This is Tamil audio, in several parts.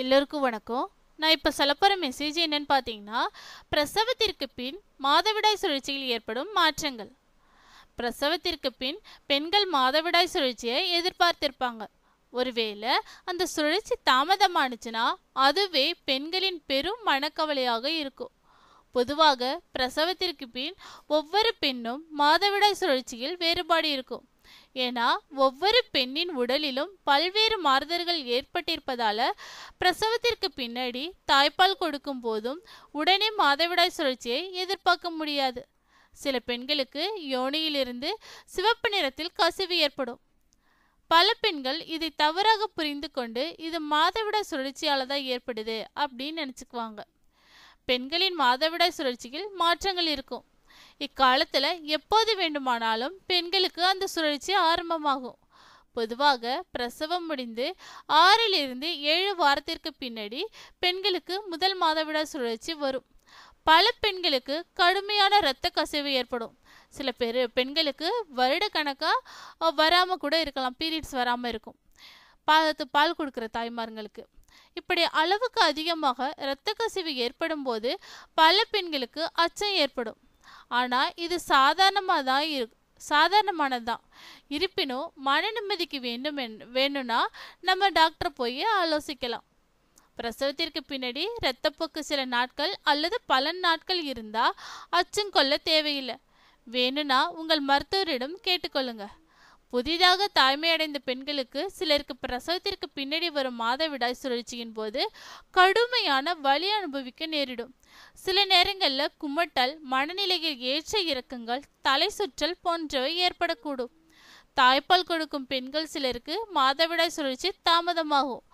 எல்லோருக்கும் வணக்கம். நான் இப்போ சொல்லப்போகிற மெசேஜ் என்னன்னு பார்த்தீங்கன்னா பிரசவத்திற்கு பின் மாதவிடாய் சுழற்சியில் ஏற்படும் மாற்றங்கள். பிரசவத்திற்கு பின் பெண்கள் மாதவிடாய் சுழற்சியை எதிர்பார்த்திருப்பாங்க. ஒருவேளை அந்த சுழற்சி தாமதமானுச்சுன்னா அதுவே பெண்களின் பெரும் மனக்கவலையாக இருக்கும். பொதுவாக பிரசவத்திற்கு பின் ஒவ்வொரு பெண்ணும் மாதவிடாய் சுழற்சியில் வேறுபாடு இருக்கும். ஏன்னா ஒவ்வொரு பெண்ணின் உடலிலும் பல்வேறு மாறுதல்கள் ஏற்பட்டிருப்பதால பிரசவத்திற்கு பின்னாடி தாய்ப்பால் கொடுக்கும் போதும் உடனே மாதவிடாய் சுழற்சியை எதிர்பார்க்க முடியாது. சில பெண்களுக்கு யோனியிலிருந்து சிவப்பு நிறத்தில் கசிவு ஏற்படும். பல பெண்கள் இதை தவறாக புரிந்து கொண்டு இது மாதவிடாய் சுழற்சியால் தான் ஏற்படுது அப்படின்னு நினச்சிக்குவாங்க. பெண்களின் மாதவிடாய் சுழற்சியில் மாற்றங்கள் இருக்கும். இக்காலத்தில் எப்போது வேண்டுமானாலும் பெண்களுக்கு அந்த சுழற்சி ஆரம்பமாகும். பொதுவாக பிரசவம் முடிந்து ஆறிலிருந்து ஏழு வாரத்திற்கு பின்னாடி பெண்களுக்கு முதல் மாதவிடா சுழற்சி வரும். பல பெண்களுக்கு கடுமையான இரத்த கசிவு ஏற்படும். சில பேர் பெண்களுக்கு வருட கணக்காக வராமல் கூட இருக்கலாம் பீரியட்ஸ் வராமல் இருக்கும். பாதத்து பால் கொடுக்குற தாய்மார்களுக்கு. இப்படி அளவுக்கு அதிகமாக இரத்த கசிவு ஏற்படும் போது பல பெண்களுக்கு அச்சம் ஏற்படும். ஆனால் இது சாதாரணமாக தான் இரு சாதாரணமானதுதான். இருப்பினும் மன நிம்மதிக்கு வேண்டும் வேணும்னா நம்ம டாக்டரை போய் ஆலோசிக்கலாம். பிரசவத்திற்கு பின்னாடி இரத்தப்போக்கு சில நாட்கள் அல்லது பல நாட்கள் இருந்தால் அச்சம் கொள்ள தேவையில்லை. வேணும்னா உங்கள் மருத்துவரிடம் கேட்டுக்கொள்ளுங்கள் புதிதாக தாய்மையடைந்த பெண்களுக்கு சிலருக்கு பிரசவத்திற்கு பின்னாடி வரும் மாதவிடாய் சுழற்சியின் போது கடுமையான வலி அனுபவிக்க நேரிடும். சில நேரங்களில் குமட்டல் மனநிலையில் ஏற்ற இறக்கங்கள் தலை சுற்றல் போன்றவை ஏற்படக்கூடும். தாய்ப்பால் கொடுக்கும் பெண்கள் சிலருக்கு மாதவிடாய் சுழற்சி தாமதமாகும்.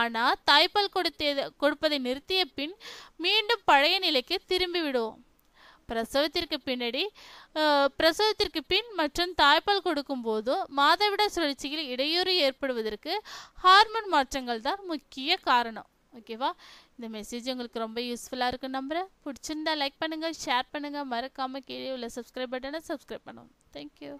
ஆனால் தாய்ப்பால் கொடுத்தது கொடுப்பதை நிறுத்திய பின் மீண்டும் பழைய நிலைக்கு திரும்பி விடுவோம் பிரசவத்திற்கு பின்னாடி பிரசவத்திற்கு பின் மற்றும் தாய்ப்பால் கொடுக்கும் போதும் மாதவிட சுழற்சியில் இடையூறு ஏற்படுவதற்கு ஹார்மோன் மாற்றங்கள் தான் முக்கிய காரணம். ஓகேவா இந்த மெசேஜ் உங்களுக்கு ரொம்ப யூஸ்ஃபுல்லாக இருக்குன்னு நம்புகிறேன் பிடிச்சிருந்தா லைக் பண்ணுங்கள் ஷேர் பண்ணுங்கள் மறக்காமல் கீழே உள்ள சப்ஸ்கிரைப் பட்டனை சப்ஸ்கிரைப் பண்ணுவோம் தேங்க்யூ